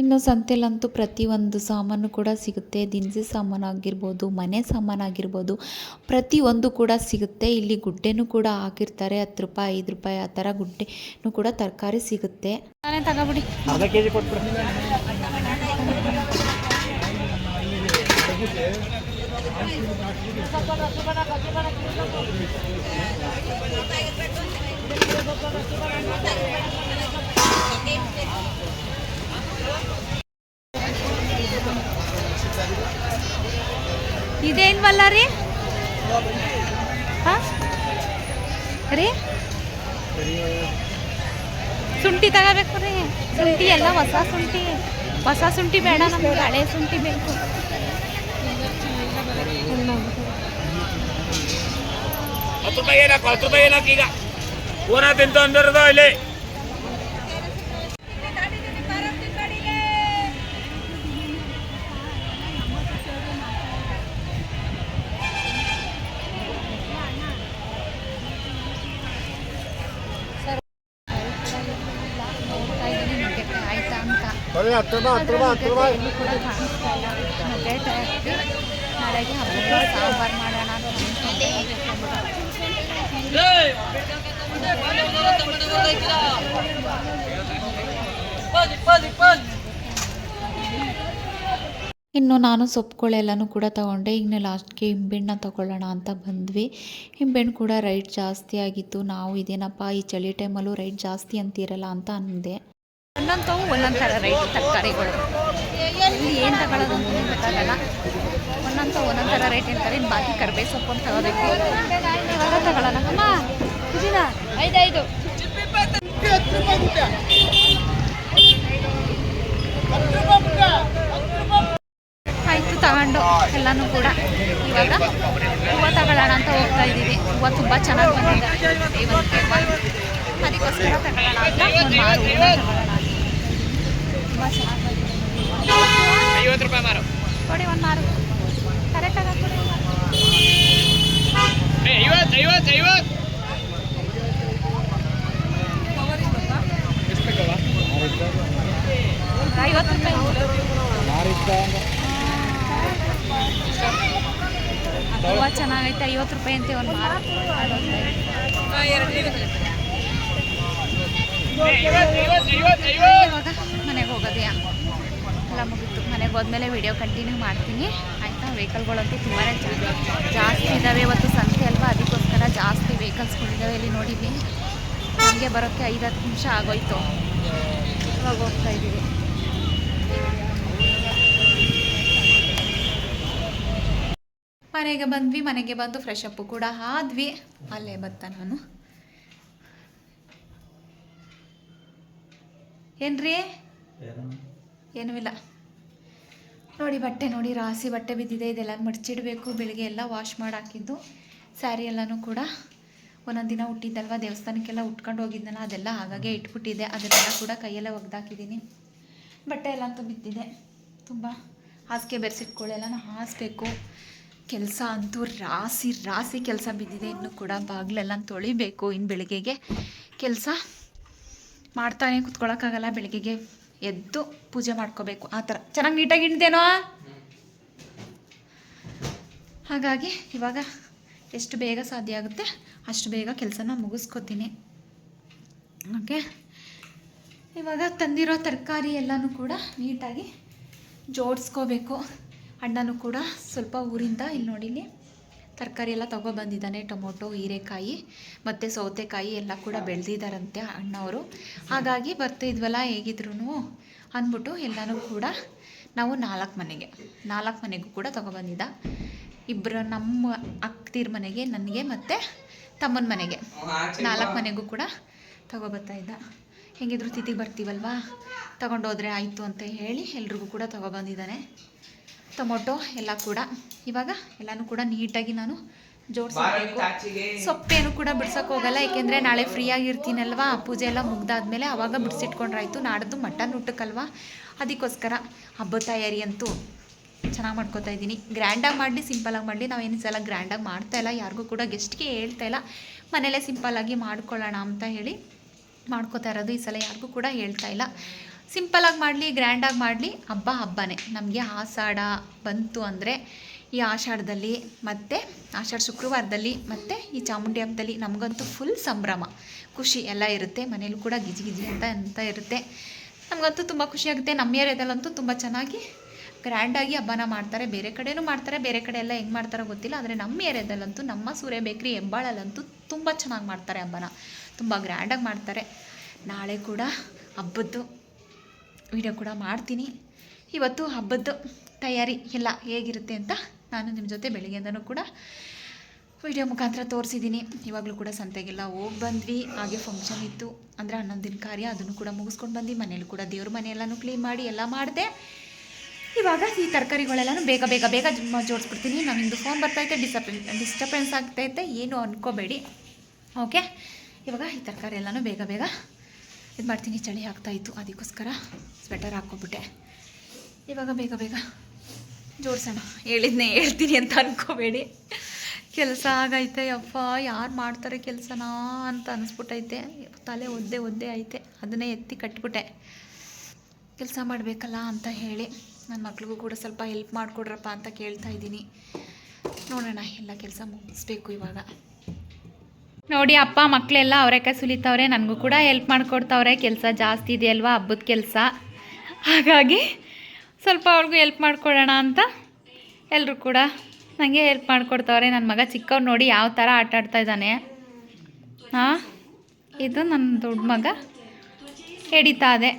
ಇನ್ನು ಸಂತೆಲಂತೂ ಪ್ರತಿಯೊಂದು ಸಾಮಾನು ಕೂಡ ಸಿಗುತ್ತೆ. ದಿನಸಿ ಸಾಮಾನು ಆಗಿರ್ಬೋದು ಮನೆ ಸಾಮಾನು ಆಗಿರ್ಬೋದು ಪ್ರತಿಯೊಂದು ಕೂಡ ಸಿಗುತ್ತೆ. ಇಲ್ಲಿ ಗುಡ್ಡೆನೂ ಕೂಡ ಹಾಕಿರ್ತಾರೆ. ಹತ್ತು ರೂಪಾಯಿ ಐದು ರೂಪಾಯಿ ಆ ಥರ ಗುಡ್ಡೆನೂ ಕೂಡ ತರಕಾರಿ ಸಿಗುತ್ತೆ. ನಾನೇ ತಗೋಬಿಡಿ. ಇದೇನ್ವಲ್ಲ ರೀ? ರೀ? ಶುಂಠಿ ತಗೋಬೇಕು ರೀ. ಶುಂಠಿ ಎಲ್ಲ ಹೊಸ ಶುಂಠಿ. ಹೊಸ ಶುಂಠಿ ಬೇಡ ನಮಗೆ, ಹಳೆ ಶುಂಠಿ ಬೇಕು. ಹತ್ತು ರೂಪಾಯಿ ಏನಕ್ಕ ಹತ್ತು ರೂಪಾಯಿ ಈಗ? ಓನಾ ತಿಂತು ಅಂದಿರೋದು ಇಲ್ಲಿ? ಇನ್ನು ನಾನು ಸೊಪ್ಪುಗಳೆಲ್ಲನೂ ಕೂಡ ತಗೊಂಡೆ. ಇನ್ನು ಲಾಸ್ಟ್ಗೆ ಹಿಂಬೆಣ್ಣ ತಗೊಳ್ಳೋಣ ಅಂತ ಬಂದ್ವಿ. ಹಿಂಬೆಣ್ಣು ಕೂಡ ರೈಟ್ ಜಾಸ್ತಿ ಆಗಿತ್ತು. ನಾವು ಇದೇನಪ್ಪ, ಈ ಚಳಿ ಟೈಮಲ್ಲೂ ರೈಟ್ ಜಾಸ್ತಿ ಅಂತಿರಲ್ಲ ಅಂತ ಅಂದೆ. ಒಂದೊಂದು ಒಂದೊಂದು ಥರ ರೈಟ್ ತರಕಾರಿಗಳು. ಇಲ್ಲಿ ಏನು ತಗೊಳ್ಳೋದು ಅಂತ ಗೊತ್ತಾಗಲ್ಲ. ಒಂದೊಂದು ಒಂದೊಂದು ಥರ ರೇಟ್ ಹೇಳ್ತಾರೆ ಇನ್ನು ಬಾಕಿ ಕರ್ಬೇ ಸೊಪ್ಪು ಅಂತ ತಗೋಬೇಕು. ಇವಾಗ ತಗೊಳ್ಳೋಣ ಅಮ್ಮ ಐದೈದು. ಆಯಿತು ತಗೊಂಡು. ಎಲ್ಲನೂ ಕೂಡ. ಇವಾಗ ಹೂವು ತಗೊಳ್ಳೋಣ ಅಂತ ಹೋಗ್ತಾ ಇದ್ದೀವಿ. ಹೂವು ತುಂಬ ಚೆನ್ನಾಗಿ ಬಂದಿದೆ. ಅದಕ್ಕೋಸ್ಕರ ತಗೊಳ್ಳೋಣ ಅಂತ ಒಂದು ಮಾರು ತಗೊಳ್ಳೋಣ. ಅಂತ. ತುಂಬ ಐವತ್ತು ರೂಪಾಯಿ ಮಾರು. ಕೊಡಿ ಒಂದು ಮಾರು. ಕರೆಕ್ಟಾಗಿ ಹಾಕ್ಕೊಡಿ. ಐವತ್ತು ಐವತ್ತು ಐವತ್ತು. ಐವತ್ತು ರೂಪಾಯಿ ತುಂಬ ಚೆನ್ನಾಗೈತೆ ಐವತ್ತು ರೂಪಾಯಿ ಅಂತೆ ಒಂದು ಮಾರು. ಇವಾಗ ಹೋಗೋದೆಯಾ ಎಲ್ಲ ಮುಗಿತು. ಮನೆಗೆ ಹೋದ್ಮೇಲೆ ವಿಡಿಯೋ ಕಂಟಿನ್ಯೂ ಮಾಡ್ತೀನಿ. ಆಯಿತಾ? ವೆಹಿಕಲ್ಗಳಂತೂ ತುಂಬಾ ಜಾಸ್ತಿ ಇದ್ದಾವೆ ಇವತ್ತು ಸಂತೆ ಅಲ್ವಾ? ಅದಕ್ಕೋಸ್ಕರ ಜಾಸ್ತಿ ವೆಹಿಕಲ್ಸ್ಗಳಿದ್ದಾವೆ ಇಲ್ಲಿ ನೋಡಿದ್ವಿ. ನಮಗೆ ಬರೋಕ್ಕೆ ಐದು ಹತ್ತು ನಿಮಿಷ ಆಗೋಯ್ತು. ಇವಾಗ ಹೋಗ್ತಾ ಇದ್ದೀವಿ. ಮನೆಗೆ ಬಂದ್ವಿ. ಮನೆಗೆ ಬಂದು ಫ್ರೆಶ್ ಅಪ್ಪು ಕೂಡ ಆದ್ವಿ. ಅಲ್ಲೇ ಬತ್ತ ನಾನು? ಏನ್ರಿ? ಏನೂ ಇಲ್ಲ ನೋಡಿ ಬಟ್ಟೆ ನೋಡಿ, ರಾಸಿ ಬಟ್ಟೆ ಬಿದ್ದಿದೆ ಇದೆಲ್ಲ ಮಡಚಿಡಬೇಕು, ಬೆಳಿಗ್ಗೆ ಎಲ್ಲ ವಾಶ್ ಮಾಡಿ ಹಾಕಿದ್ದು ಸ್ಯಾರಿ ಎಲ್ಲನೂ ಕೂಡ ಒಂದೊಂದು ದಿನ ಹುಟ್ಟಿದ್ದಲ್ವ ದೇವಸ್ಥಾನಕ್ಕೆಲ್ಲ ಉಟ್ಕೊಂಡು ಹೋಗಿದ್ನಲ್ಲ ಅದೆಲ್ಲ ಹಾಗಾಗೆ ಇಟ್ಬಿಟ್ಟಿದೆ ಅದನ್ನೆಲ್ಲ ಕೂಡ ಕೈಯೆಲ್ಲ ಒಗ್ದಾಕಿದ್ದೀನಿ. ಬಟ್ಟೆ ಎಲ್ಲಂತೂ ಬಿದ್ದಿದೆ, ತುಂಬ ಹಾಸಿಗೆ ಬೆರೆಸಿಟ್ಕೊಳ್ಳೆಲ್ಲ ಹಾಸಬೇಕು. ಕೆಲಸ ಅಂತೂ ರಾಸಿ ರಾಸಿ ಕೆಲಸ ಬಿದ್ದಿದೆ, ಇನ್ನು ಕೂಡ ಬಾಗಿಲೆಲ್ಲ ತೊಳಿಬೇಕು, ಇನ್ನು ಬೆಳಗ್ಗೆಗೆ ಕೆಲಸ ಮಾಡ್ತಾನೆ ಕುತ್ಕೊಳ್ಳೋಕ್ಕಾಗಲ್ಲ ಬೆಳಿಗ್ಗೆಗೆ ಎದ್ದು ಪೂಜೆ ಮಾಡ್ಕೋಬೇಕು. ಆ ಥರ. ಚೆನ್ನಾಗಿ ನೀಟಾಗಿ ಇಡ್ದೇನೋ ಹಾಗಾಗಿ ಇವಾಗ ಎಷ್ಟು ಬೇಗ ಸಾಧ್ಯ ಆಗುತ್ತೆ ಅಷ್ಟು ಬೇಗ ಕೆಲಸನ ಮುಗಿಸ್ಕೊತೀನಿ. ಓಕೆ? ಇವಾಗ ತಂದಿರೋ ತರಕಾರಿ ಎಲ್ಲನೂ ಕೂಡ ನೀಟಾಗಿ ಜೋಡಿಸ್ಕೋಬೇಕು. ಅಣ್ಣನೂ ಕೂಡ ಸ್ವಲ್ಪ ಊರಿಂದ ಇಲ್ಲಿ ನೋಡಿ ಇಲ್ಲಿ. ತರಕಾರಿ ಎಲ್ಲ ತೊಗೊಬಂದಿದ್ದಾನೆ ಟೊಮೊಟೊ, ಹೀರೆಕಾಯಿ ಮತ್ತು ಸೌತೆಕಾಯಿ ಎಲ್ಲ ಕೂಡ ಬೆಳೆದಿದ್ದಾರಂತೆ ಅಣ್ಣವರು. ಹಾಗಾಗಿ ಬರ್ತಿದ್ವಲ್ಲ ಹೇಗಿದ್ರು ಅಂದ್ಬಿಟ್ಟು ಎಲ್ಲನೂ ಕೂಡ ನಾವು ನಾಲ್ಕು ಮನೆಗೆ, ನಾಲ್ಕು ಮನೆಗೂ ಕೂಡ ತೊಗೊಬಂದಿದ್ದ ಇಬ್ಬರು ನಮ್ಮ ಅಕ್ಕದಿರ ಮನೆಗೆ, ನನಗೆ ಮತ್ತು ತಮ್ಮನ ಮನೆಗೆ ನಾಲ್ಕು ಮನೆಗೂ ಕೂಡ ತೊಗೊಬರ್ತಾ ಇದ್ದ ಹೆಂಗಿದ್ರು ತಿಥಿಗೆ ಬರ್ತೀವಲ್ವಾ? ತೊಗೊಂಡೋದ್ರೆ ಆಯಿತು ಅಂತ ಹೇಳಿ ಎಲ್ರಿಗೂ ಕೂಡ ತೊಗೊಬಂದಿದ್ದಾನೆ ಟೊಮೊಟೊ ಎಲ್ಲ ಕೂಡ ಇವಾಗ ಎಲ್ಲನೂ ಕೂಡ ನೀಟಾಗಿ ನಾನು ಜೋಡಿಸ್ಬೇಕು. ಸೊಪ್ಪೇನು ಕೂಡ ಬಿಡ್ಸೋಕೆ ಹೋಗಲ್ಲ ಏಕೆಂದರೆ ನಾಳೆ ಫ್ರೀ ಆಗಿರ್ತೀನಲ್ವಾ? ಪೂಜೆ ಎಲ್ಲ ಮುಗ್ದಾದ್ಮೇಲೆ ಅವಾಗ ಬಿಡಿಸಿಟ್ಕೊಂಡ್ರಾಯ್ತು ನಾಡ್ದು ಮಟನ್ ಊಟಕ್ಕಲ್ವಾ? ಅದಕ್ಕೋಸ್ಕರ ಹಬ್ಬದ ತಯಾರಿ ಅಂತೂ ಚೆನ್ನಾಗಿ ಮಾಡ್ಕೋತಾ ಇದ್ದೀನಿ. ಗ್ರ್ಯಾಂಡಾಗಿ ಮಾಡಲಿ ಸಿಂಪಲಾಗಿ ಮಾಡಲಿ. ಏನು ಸಲ ಗ್ರ್ಯಾಂಡಾಗಿ ಮಾಡ್ತಾ ಇಲ್ಲ. ಯಾರಿಗೂ ಕೂಡ ಗೆಸ್ಟ್ಗೆ ಹೇಳ್ತಾ ಇಲ್ಲ. ಮನೆಯಲ್ಲೇ ಸಿಂಪಲ್ಲಾಗಿ ಮಾಡ್ಕೊಳ್ಳೋಣ ಅಂತ ಹೇಳಿ ಮಾಡ್ಕೋತಾ ಇರೋದು ಈ ಸಲ ಯಾರಿಗೂ ಕೂಡ ಹೇಳ್ತಾ ಇಲ್ಲ. ಸಿಂಪಲಾಗಿ ಮಾಡಲಿ ಗ್ರ್ಯಾಂಡಾಗಿ ಮಾಡಲಿ, ಹಬ್ಬ ಹಬ್ಬನೇ. ನಮಗೆ ಆಷಾಢ ಬಂತು ಅಂದರೆ ಈ ಆಷಾಢದಲ್ಲಿ ಮತ್ತು, ಆಷಾಢ ಶುಕ್ರವಾರದಲ್ಲಿ ಮತ್ತು ಈ ಚಾಮುಂಡಿ ಹಬ್ಬದಲ್ಲಿ ನಮಗಂತೂ ಫುಲ್ ಸಂಭ್ರಮ. ಖುಷಿ ಎಲ್ಲ ಇರುತ್ತೆ, ಮನೇಲೂ ಕೂಡ ಗಿಜಿ ಗಿಜಿ ಅಂತ ಅಂತ ಇರುತ್ತೆ. ನಮಗಂತೂ ತುಂಬ ಖುಷಿಯಾಗುತ್ತೆ ನಮ್ಮ ಏರಿಯಾದಲ್ಲಂತೂ ತುಂಬ ಚೆನ್ನಾಗಿ ಗ್ರ್ಯಾಂಡಾಗಿ ಹಬ್ಬನ ಮಾಡ್ತಾರೆ. ಬೇರೆ ಕಡೆನೂ ಮಾಡ್ತಾರೆ. ಬೇರೆ ಕಡೆ ಎಲ್ಲ ಹೆಂಗೆ ಮಾಡ್ತಾರೋ ಗೊತ್ತಿಲ್ಲ. ಆದರೆ ನಮ್ಮ ಏರಿಯಾದಲ್ಲಂತೂ ನಮ್ಮ ಸೂರ್ಯ ಬೇಕ್ರಿ ಹೆಬ್ಬಾಳಲ್ಲಂತೂ ತುಂಬ ಚೆನ್ನಾಗಿ ಮಾಡ್ತಾರೆ ಹಬ್ಬನ. ತುಂಬ ಗ್ರ್ಯಾಂಡಾಗಿ ಮಾಡ್ತಾರೆ. ನಾಳೆ ಕೂಡ ಹಬ್ಬದ್ದು ವಿಡಿಯೋ ಕೂಡ ಮಾಡ್ತೀನಿ. ಇವತ್ತು ಹಬ್ಬದ್ದು ತಯಾರಿ ಎಲ್ಲ ಹೇಗಿರುತ್ತೆ ಅಂತ ನಾನು ನಿಮ್ಮ ಜೊತೆ ಬೆಳಿಗ್ಗೆಯಿಂದನೂ ಕೂಡ ವಿಡಿಯೋ ಮುಖಾಂತರ ತೋರಿಸಿದ್ದೀನಿ. ಇವಾಗಲೂ ಕೂಡ ಸಂತೆಗೆಲ್ಲ ಹೋಗಿ ಬಂದ್ವಿ. ಹಾಗೆ ಫಂಕ್ಷನ್ ಇತ್ತು. ಅಂದರೆ ಹನ್ನೊಂದಿನ ದಿನ ಕಾರ್ಯ ಅದನ್ನು ಕೂಡ ಮುಗಿಸ್ಕೊಂಡು ಬಂದು ಮನೇಲಿ ಕೂಡ ದೇವ್ರ ಮನೆಯೆಲ್ಲನೂ ಕ್ಲೀನ್ ಮಾಡಿ ಎಲ್ಲ ಮಾಡಿದೆ. ಇವಾಗ ಈ ತರಕಾರಿಗಳೆಲ್ಲನೂ ಬೇಗ ಬೇಗ ಬೇಗ ಜೋಡಿಸ್ಬಿಡ್ತೀನಿ. ಜೋಡಿಸ್ಬಿಡ್ತೀನಿ ನಮ್ಮಿಂದು ಫೋನ್ ಬರ್ತೈತೆ ಡಿಸಪೆನ್ ಡಿಸ್ಟರ್ಬೆನ್ಸ್ ಆಗ್ತೈತೆ ಏನು ಅನ್ಕೋಬೇಡಿ. ಓಕೆ ಇವಾಗ ಈ ತರಕಾರಿ ಎಲ್ಲನೂ ಬೇಗ ಬೇಗ ಇದು ಮಾಡ್ತೀನಿ ಚಳಿ ಆಗ್ತಾ ಇತ್ತು, ಅದಕ್ಕೋಸ್ಕರ ಸ್ವೆಟರ್ ಹಾಕ್ಕೊಬಿಟ್ಟೆ. ಇವಾಗ ಬೇಗ ಬೇಗ ಜೋಡಿಸೋಣ. ಹೇಳಿದ್ನೇ, ಹೇಳ್ತೀನಿ ಅಂತ ಅನ್ಕೋಬೇಡಿ. ಕೆಲಸ ಆಗೈತೆ ಅಪ್ಪ ಯಾರು ಮಾಡ್ತಾರೆ ಕೆಲಸನ ಅಂತ ಅನಿಸ್ಬಿಟ್ಟೈತೆ. ತಲೆ ಒದ್ದೆ ಒದ್ದೆ ಐತೆ, ಅದನ್ನೇ ಎತ್ತಿ ಕಟ್ಬಿಟ್ಟೆ. ಕೆಲಸ ಮಾಡಬೇಕಲ್ಲ ಅಂತ ಹೇಳಿ ನನ್ನ ಮಕ್ಳಿಗೂ ಕೂಡ ಸ್ವಲ್ಪ ಹೆಲ್ಪ್ ಮಾಡಿಕೊಡ್ರಪ್ಪ ಅಂತ ಕೇಳ್ತಾ ಇದ್ದೀನಿ. ನೋಡೋಣ, ಎಲ್ಲ ಕೆಲಸ ಮುಗಿಸ್ಬೇಕು ಇವಾಗ. ನೋಡಿ, ಅಪ್ಪ ಮಕ್ಕಳೆಲ್ಲ ಅವರೆಕಾಯಿ ಸುಲಿತವ್ರೆ, ನನಗೂ ಕೂಡ ಹೆಲ್ಪ್ ಮಾಡಿಕೊಡ್ತವ್ರೆ. ಕೆಲಸ ಜಾಸ್ತಿ ಇದೆಯಲ್ವಾ, ಹಬ್ಬದ ಕೆಲಸ? ಹಾಗಾಗಿ ಸ್ವಲ್ಪ ಅವ್ರಿಗೂ ಹೆಲ್ಪ್ ಮಾಡಿಕೊಡೋಣ ಅಂತ ಎಲ್ಲರೂ ಕೂಡ ನನಗೆ ಹೆಲ್ಪ್ ಮಾಡಿಕೊಡ್ತಾವ್ರೆ. ನನ್ನ ಮಗ ಚಿಕ್ಕವ್ರು ನೋಡಿ ಯಾವ ಥರ ಆಟ ಆಡ್ತಾ ಇದ್ದಾನೆ. ಹಾಂ? ಇದು ನನ್ನ ದೊಡ್ಡ ಮಗ ಹಿಡಿತಾ ಇದೆ.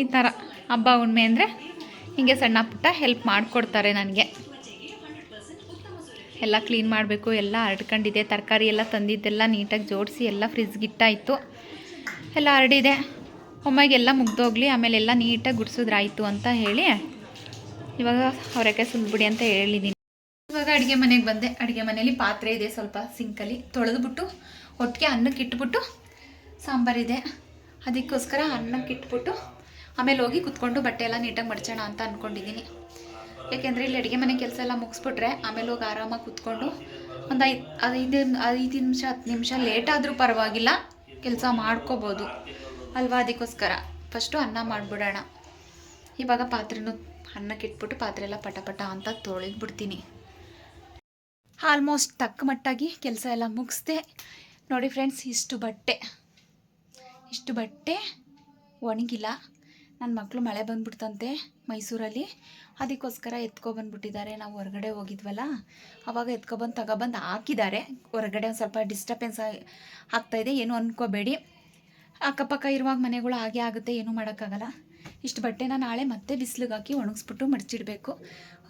ಈ ಥರ ಹಬ್ಬ ಹುಣ್ಣಿಮೆ ಅಂದರೆ ಹೀಗೆ ಸಣ್ಣ ಪುಟ್ಟ ಹೆಲ್ಪ್ ಮಾಡಿಕೊಡ್ತಾರೆ ನನಗೆ. ಎಲ್ಲ ಕ್ಲೀನ್ ಮಾಡಬೇಕು, ಎಲ್ಲ ಹರಡ್ಕೊಂಡಿದೆ ತರಕಾರಿ ಎಲ್ಲ ತಂದಿದ್ದೆಲ್ಲ ನೀಟಾಗಿ ಜೋಡಿಸಿ ಎಲ್ಲ ಫ್ರಿಜ್ಗಿಟ್ಟಾಯಿತು. ಎಲ್ಲ ಹರಡಿದೆ ಒಮ್ಮೆಗೆಲ್ಲ ಮುಗ್ದೋಗ್ಲಿ ಆಮೇಲೆ ಎಲ್ಲ ನೀಟಾಗಿ ಗುಡಿಸಿದ್ರಾಯ್ತು ಅಂತ ಹೇಳಿ ಇವಾಗ ಅವರೆಕಾಯಿ ಸುಲ್ಬಿಡಿ ಅಂತ ಹೇಳಿದ್ದೀನಿ ಇವಾಗ ಅಡುಗೆ ಮನೆಗೆ ಬಂದೆ. ಅಡುಗೆ ಮನೇಲಿ ಪಾತ್ರೆ ಇದೆ ಸ್ವಲ್ಪ ಸಿಂಕಲ್ಲಿ. ತೊಳೆದುಬಿಟ್ಟು, ಒಟ್ಟಿಗೆ ಅನ್ನಕ್ಕೆ ಇಟ್ಬಿಟ್ಟು ಸಾಂಬಾರಿದೆ. ಅದಕ್ಕೋಸ್ಕರ ಅನ್ನಕ್ಕೆ ಇಟ್ಬಿಟ್ಟು ಆಮೇಲೆ ಹೋಗಿ ಕುತ್ಕೊಂಡು ಬಟ್ಟೆ ಎಲ್ಲ ನೀಟಾಗಿ ಮಡ್ಚೋಣ ಅಂತ ಅಂದ್ಕೊಂಡಿದ್ದೀನಿ ಯಾಕೆಂದರೆ ಇಲ್ಲಿ ಅಡುಗೆ ಮನೆ ಕೆಲಸ ಎಲ್ಲ ಮುಗಿಸ್ಬಿಟ್ರೆ ಆಮೇಲೆ ಹೋಗಿ ಆರಾಮಾಗಿ ಕೂತ್ಕೊಂಡು ಒಂದು ಐದು ಐದು ಐದು ನಿಮಿಷ, ಹತ್ತು ನಿಮಿಷ ಲೇಟ್ ಆದರೂ ಪರವಾಗಿಲ್ಲ, ಕೆಲಸ ಮಾಡ್ಕೋಬೋದು. ಅಲ್ವಾ? ಅದಕ್ಕೋಸ್ಕರ. ಫಸ್ಟು ಅನ್ನ ಮಾಡಿಬಿಡೋಣ. ಇವಾಗ ಪಾತ್ರೆನೂ ಅನ್ನಕ್ಕೆ ಇಟ್ಬಿಟ್ಟು ಪಾತ್ರೆ ಎಲ್ಲ ಪಟ ಪಟ ಅಂತ ತೊಳೆದ್ಬಿಡ್ತೀನಿ. ಆಲ್ಮೋಸ್ಟ್ ತಕ್ಕ ಮಟ್ಟಾಗಿ ಕೆಲಸ ಎಲ್ಲ ಮುಗಿಸ್ದೆ. ನೋಡಿ ಫ್ರೆಂಡ್ಸ್ ಇಷ್ಟು ಬಟ್ಟೆ. ಇಷ್ಟು ಬಟ್ಟೆ ಒಣಗಿಲ್ಲ. ನನ್ನ ಮಕ್ಕಳು ಮಳೆ ಬಂದ್ಬಿಡ್ತಂತೆ ಮೈಸೂರಲ್ಲಿ. ಅದಕ್ಕೋಸ್ಕರ ಎತ್ಕೊಬಂದ್ಬಿಟ್ಟಿದ್ದಾರೆ ನಾವು ಹೊರಗಡೆ ಹೋಗಿದ್ವಲ್ಲ, ಅವಾಗ ಎತ್ಕೊಬಂದು ತಗೊಬಂದು ಹಾಕಿದ್ದಾರೆ. ಹೊರಗಡೆ ಒಂದು ಸ್ವಲ್ಪ ಡಿಸ್ಟರ್ಬೆನ್ಸ್ ಆಗ್ತಾಯಿದೆ ಏನು ಅಂದ್ಕೋಬೇಡಿ ಅಕ್ಕಪಕ್ಕ ಇರುವಾಗ ಮನೆಗಳು ಹಾಗೆ ಆಗುತ್ತೆ, ಏನೂ ಮಾಡೋಕ್ಕಾಗಲ್ಲ. ಇಷ್ಟು ಬಟ್ಟೆನ ನಾಳೆ ಮತ್ತೆ ಬಿಸಿಲಿಗೆ ಹಾಕಿ ಒಣಗಿಸ್ಬಿಟ್ಟು ಮಡಚಿಡಬೇಕು.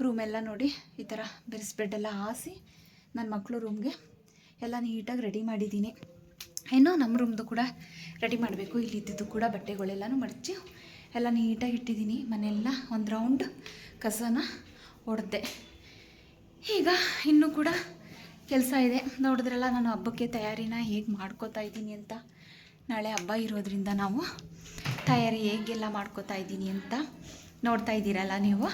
ರೂಮೆಲ್ಲ ನೋಡಿ ಈ ಥರ ಬೆರೆಸ್ ಬೆಡ್ಡೆಲ್ಲ ಹಾಸಿ ನನ್ನ ಮಕ್ಕಳು ರೂಮ್ಗೆ ಎಲ್ಲ ನೀಟಾಗಿ ರೆಡಿ ಮಾಡಿದ್ದೀನಿ. ಏನು ನಮ್ಮ ರೂಮ್ದು ಕೂಡ ರೆಡಿ ಮಾಡಬೇಕು. ಇಲ್ಲಿದ್ದು ಕೂಡ ಬಟ್ಟೆಗಳೆಲ್ಲನೂ ಮಡಚಿ ಎಲ್ಲ ನೀಟಾಗಿ ಇಟ್ಟಿದ್ದೀನಿ. ಮನೆಯೆಲ್ಲ ಒಂದು ರೌಂಡ್ ಕಸನ ಹೊಡೆದೆ ಈಗ ಇನ್ನೂ ಕೂಡ ಕೆಲಸ ಇದೆ. ನೋಡಿದ್ರಲ್ಲ, ನಾನು ಹಬ್ಬಕ್ಕೆ ತಯಾರಿನ ಹೇಗೆ ಮಾಡ್ಕೋತಾ ಇದ್ದೀನಿ ಅಂತ. ನಾಳೆ ಹಬ್ಬ ಇರೋದ್ರಿಂದ ನಾವು ತಯಾರಿ ಹೇಗೆಲ್ಲ ಮಾಡ್ಕೋತಾ ಇದ್ದೀನಿ ಅಂತ ನೋಡ್ತಾ ಇದ್ದೀರಲ್ಲ ನೀವು.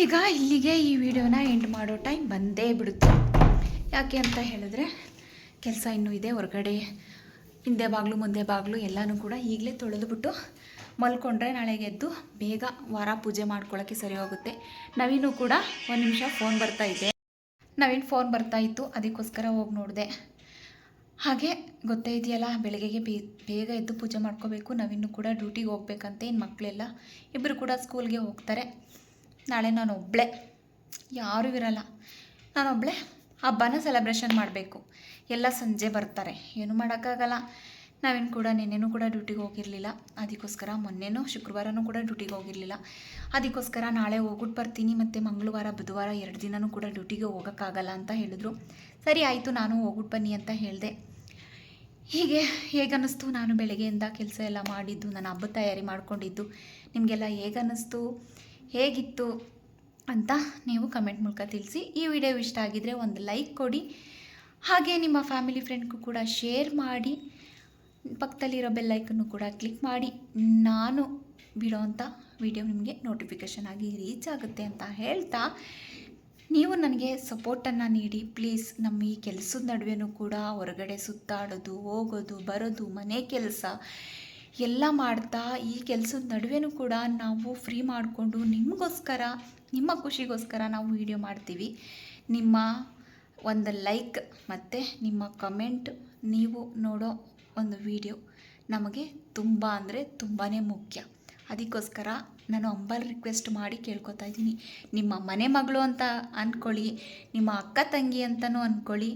ಈಗ ಇಲ್ಲಿಗೆ ಈ ವಿಡಿಯೋನ ಎಂಡ್ ಮಾಡೋ ಟೈಮ್ ಬಂದೇ ಬಿಡುತ್ತೆ. ಯಾಕೆ ಅಂತ ಹೇಳಿದ್ರೆ, ಕೆಲಸ ಇನ್ನೂ ಇದೆ. ಹೊರಗಡೆ ಹಿಂದೆ ಬಾಗಿಲು, ಮುಂದೆ ಬಾಗಿಲು ಎಲ್ಲನೂ ಕೂಡ ಈಗಲೇ ತೊಳೆದುಬಿಟ್ಟು ಮಲ್ಕೊಂಡ್ರೆ ನಾಳೆಗೆ ಎದ್ದು ಬೇಗ ವಾರ ಪೂಜೆ ಮಾಡ್ಕೊಳ್ಳೋಕ್ಕೆ ಸರಿ ಹೋಗುತ್ತೆ. ನವೀನು ಕೂಡ ಒಂದು ನಿಮಿಷ ಫೋನ್ ಬರ್ತಾ ಇದೆ. ನವೀನ್ ಫೋನ್ ಬರ್ತಾ ಇತ್ತು, ಅದಕ್ಕೋಸ್ಕರ ಹೋಗಿ ನೋಡಿದೆ. ಹಾಗೆ ಗೊತ್ತೇ ಇದೆಯಲ್ಲ, ಬೆಳಗ್ಗೆಗೆ ಬೇಗ ಎದ್ದು ಪೂಜೆ ಮಾಡ್ಕೋಬೇಕು. ನವೀನು ಕೂಡ ಡ್ಯೂಟಿಗೆ ಹೋಗ್ಬೇಕಂತೆ ಇನ್ನು ಮಕ್ಕಳೆಲ್ಲ ಇಬ್ಬರು ಕೂಡ ಸ್ಕೂಲ್ಗೆ ಹೋಗ್ತಾರೆ. ನಾಳೆ ನಾನು ಒಬ್ಬಳೆ ಯಾರೂ ಇರಲ್ಲ. ನಾನೊಬ್ಬಳೆ ಹಬ್ಬನ ಸೆಲೆಬ್ರೇಷನ್ ಮಾಡಬೇಕು. ಎಲ್ಲ ಸಂಜೆ ಬರ್ತಾರೆ. ಏನು ಮಾಡೋಕ್ಕಾಗಲ್ಲ. ನಾವೇನು ಕೂಡ ನಿನ್ನೆನೂ ಕೂಡ ಡ್ಯೂಟಿಗೆ ಹೋಗಿರಲಿಲ್ಲ. ಅದಕ್ಕೋಸ್ಕರ ಮೊನ್ನೆನೂ ಶುಕ್ರವಾರನೂ ಕೂಡ ಡ್ಯೂಟಿಗೆ ಹೋಗಿರಲಿಲ್ಲ. ಅದಕ್ಕೋಸ್ಕರ ನಾಳೆ ಹೋಗ್ಬಿಟ್ಟು ಬರ್ತೀನಿ ಮತ್ತು ಮಂಗಳವಾರ, ಬುಧವಾರ ಎರಡು ದಿನವೂ ಕೂಡ ಡ್ಯೂಟಿಗೆ ಹೋಗೋಕ್ಕಾಗಲ್ಲ ಅಂತ ಹೇಳಿದ್ರು. ಸರಿ, ಆಯಿತು, ನಾನು ಹೋಗ್ಬಿಟ್ಟು ಬನ್ನಿ ಅಂತ ಹೇಳಿದೆ. ಹೀಗೆ, ಹೇಗನ್ನಿಸ್ತು ನಾನು ಬೆಳಗ್ಗೆಯಿಂದ ಕೆಲಸ ಎಲ್ಲ ಮಾಡಿದ್ದು ನಾನು ಹಬ್ಬದ ತಯಾರಿ ಮಾಡ್ಕೊಂಡಿದ್ದು? ನಿಮಗೆಲ್ಲ ಹೇಗನ್ನಿಸ್ತು? ಹೇಗಿತ್ತು ಅಂತ ನೀವು ಕಮೆಂಟ್ ಮೂಲಕ ತಿಳಿಸಿ. ಈ ವಿಡಿಯೋ ಇಷ್ಟ ಆಗಿದರೆ ಒಂದು ಲೈಕ್ ಕೊಡಿ. ಹಾಗೆ ನಿಮ್ಮ ಫ್ಯಾಮಿಲಿ ಫ್ರೆಂಡ್ಗೂ ಕೂಡ ಶೇರ್ ಮಾಡಿ. ಪಕ್ಕದಲ್ಲಿರೋ ಬೆಲ್ಲೈಕನ್ನು ಕೂಡ ಕ್ಲಿಕ್ ಮಾಡಿ. ನಾನು ಬಿಡೋವಂಥ ವಿಡಿಯೋ ನಿಮಗೆ ನೋಟಿಫಿಕೇಷನ್ ಆಗಿ ರೀಚ್ ಆಗುತ್ತೆ ಅಂತ ಹೇಳ್ತಾ, ನೀವು ನನಗೆ ಸಪೋರ್ಟನ್ನು ನೀಡಿ. ಪ್ಲೀಸ್ ನಮ್ಮ ಈ ಕೆಲಸದ ನಡುವೆನೂ ಕೂಡ ಹೊರಗಡೆ ಸುತ್ತಾಡೋದು, ಹೋಗೋದು, ಬರೋದು, ಮನೆ ಕೆಲಸ ಎಲ್ಲ ಮಾಡ್ತಾ, ಈ ಕೆಲಸದ ನಡುವೆನೂ ಕೂಡ ನಾವು ಫ್ರೀ ಮಾಡಿಕೊಂಡು ನಿಮಗೋಸ್ಕರ, ನಿಮ್ಮ ಖುಷಿಗೋಸ್ಕರ ನಾವು ವಿಡಿಯೋ ಮಾಡ್ತೀವಿ. ನಿಮ್ಮ ಒಂದು ಲೈಕ್ ಮತ್ತು ನಿಮ್ಮ ಕಮೆಂಟ್ ನೀವು ನೋಡೋ ಒಂದು ವಿಡಿಯೋ ನಮಗೆ ತುಂಬ ಅಂದರೆ ತುಂಬಾ ಮುಖ್ಯ. ಅದಕ್ಕೋಸ್ಕರ ನಾನು ಅಂಬಲ್ ರಿಕ್ವೆಸ್ಟ್ ಮಾಡಿ ಕೇಳ್ಕೊತಾ ಇದ್ದೀನಿ. ನಿಮ್ಮ ಮನೆ ಮಗಳು ಅಂತ ಅಂದ್ಕೊಳ್ಳಿ ನಿಮ್ಮ ಅಕ್ಕ ತಂಗಿ ಅಂತಲೂ ಅಂದ್ಕೊಳ್ಳಿ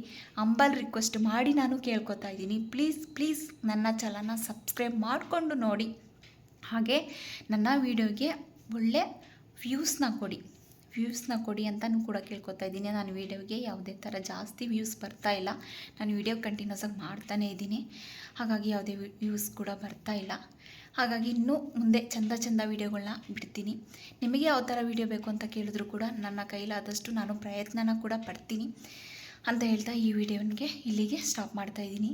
ಅಂಬಲ್ ರಿಕ್ವೆಸ್ಟ್ ಮಾಡಿ ನಾನು ಕೇಳ್ಕೊತಾ ಇದ್ದೀನಿ. ಪ್ಲೀಸ್ ಪ್ಲೀಸ್ ನನ್ನ ಚಲನ ಸಬ್ಸ್ಕ್ರೈಬ್ ಮಾಡಿಕೊಂಡು ನೋಡಿ. ಹಾಗೆ ನನ್ನ ವೀಡಿಯೋಗೆ ಒಳ್ಳೆ ವ್ಯೂಸ್ನ ಕೊಡಿ. ವ್ಯೂಸ್ನ ಕೊಡಿ ಅಂತಲೂ ಕೂಡ ಕೇಳ್ಕೊತಾ ಇದ್ದೀನಿ. ನಾನು ವೀಡಿಯೋಗೆ ಯಾವುದೇ ಥರ ಜಾಸ್ತಿ ವ್ಯೂಸ್ ಬರ್ತಾ ಇಲ್ಲ. ನಾನು ವೀಡಿಯೋ ಕಂಟಿನ್ಯೂಸ್ ಆಗಿ ಮಾಡ್ತಾನೇ ಇದ್ದೀನಿ. ಹಾಗಾಗಿ ಯಾವುದೇ ವ್ಯೂಸ್ ಕೂಡ ಬರ್ತಾ ಇಲ್ಲ. ಹಾಗಾಗಿ ಇನ್ನೂ ಮುಂದೆ ಚಂದ ಚಂದ ವೀಡಿಯೋಗಳನ್ನ ಬಿಡ್ತೀನಿ. ನಿಮಗೆ ಯಾವ ಥರ ವೀಡಿಯೋ ಬೇಕು ಅಂತ ಕೇಳಿದ್ರು ಕೂಡ ನನ್ನ ಕೈಲಾದಷ್ಟು ನಾನು ಪ್ರಯತ್ನನ ಕೂಡ ಪಡ್ತೀನಿ. ಅಂತ ಹೇಳ್ತಾ ಈ ವಿಡಿಯೋನಿಗೆ ಇಲ್ಲಿಗೆ ಸ್ಟಾಪ್ ಮಾಡ್ತಾ ಇದ್ದೀನಿ.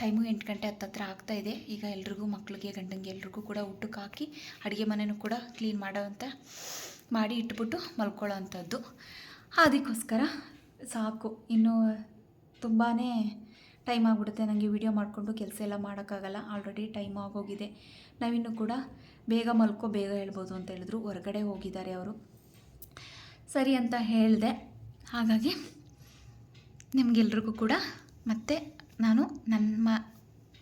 ಟೈಮು ಎಂಟು ಗಂಟೆ ಹತ್ತತ್ರ ಆಗ್ತಾ ಇದೆ. ಈಗ ಎಲ್ರಿಗೂ ಮಕ್ಕಳಿಗೆ ಗಂಡಂಗೆ ಎಲ್ರಿಗೂ ಕೂಡ ಊಟಕ್ಕೆ ಹಾಕಿ, ಅಡುಗೆ ಮನೆಯೂ ಕೂಡ ಕ್ಲೀನ್ ಮಾಡೋವಂಥ ಮಾಡಿ ಇಟ್ಬಿಟ್ಟು ಮಲ್ಕೊಳ್ಳೋ ಅಂಥದ್ದು ಅದಕ್ಕೋಸ್ಕರ ಸಾಕು. ಇನ್ನು ತುಂಬಾ ಟೈಮ್ ಆಗಿಬಿಡುತ್ತೆ. ನನಗೆ ವಿಡಿಯೋ ಮಾಡಿಕೊಂಡು ಕೆಲಸ ಎಲ್ಲ ಮಾಡೋಕ್ಕಾಗಲ್ಲ. ಆಲ್ರೆಡಿ ಟೈಮ್ ಆಗೋಗಿದೆ. ನಾವಿನ್ನು ಕೂಡ ಬೇಗ ಮಲ್ಕೋ, ಬೇಗ ಹೇಳ್ಬೋದು ಅಂತ ಹೇಳಿದ್ರು. ಹೊರಗಡೆ ಹೋಗಿದ್ದಾರೆ ಅವರು. ಸರಿ ಅಂತ ಹೇಳಿದೆ. ಹಾಗಾಗಿ ನಿಮಗೆಲ್ರಿಗೂ ಕೂಡ ಮತ್ತೆ ನಾನು ನಮ್ಮ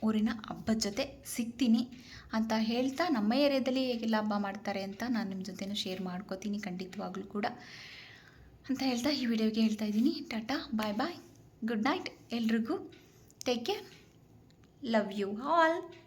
ಊರಿನ ಹಬ್ಬದ ಜೊತೆ ಸಿಗ್ತೀನಿ. ಅಂತ ಹೇಳ್ತಾ ನಮ್ಮ ಏರಿಯಾದಲ್ಲಿ ಹೇಗೆಲ್ಲ ಹಬ್ಬ ಮಾಡ್ತಾರೆ ಅಂತ ನಾನು ನಿಮ್ಮ ಜೊತೆನೂ ಶೇರ್ ಮಾಡ್ಕೋತೀನಿ ಖಂಡಿತವಾಗ್ಲೂ ಕೂಡ. ಅಂತ ಹೇಳ್ತಾ ಈ ವಿಡಿಯೋಗೆ ಹೇಳ್ತಾ ಇದ್ದೀನಿ. Tata bye bye good night ಎಲ್ರಿಗೂ. Take care love you all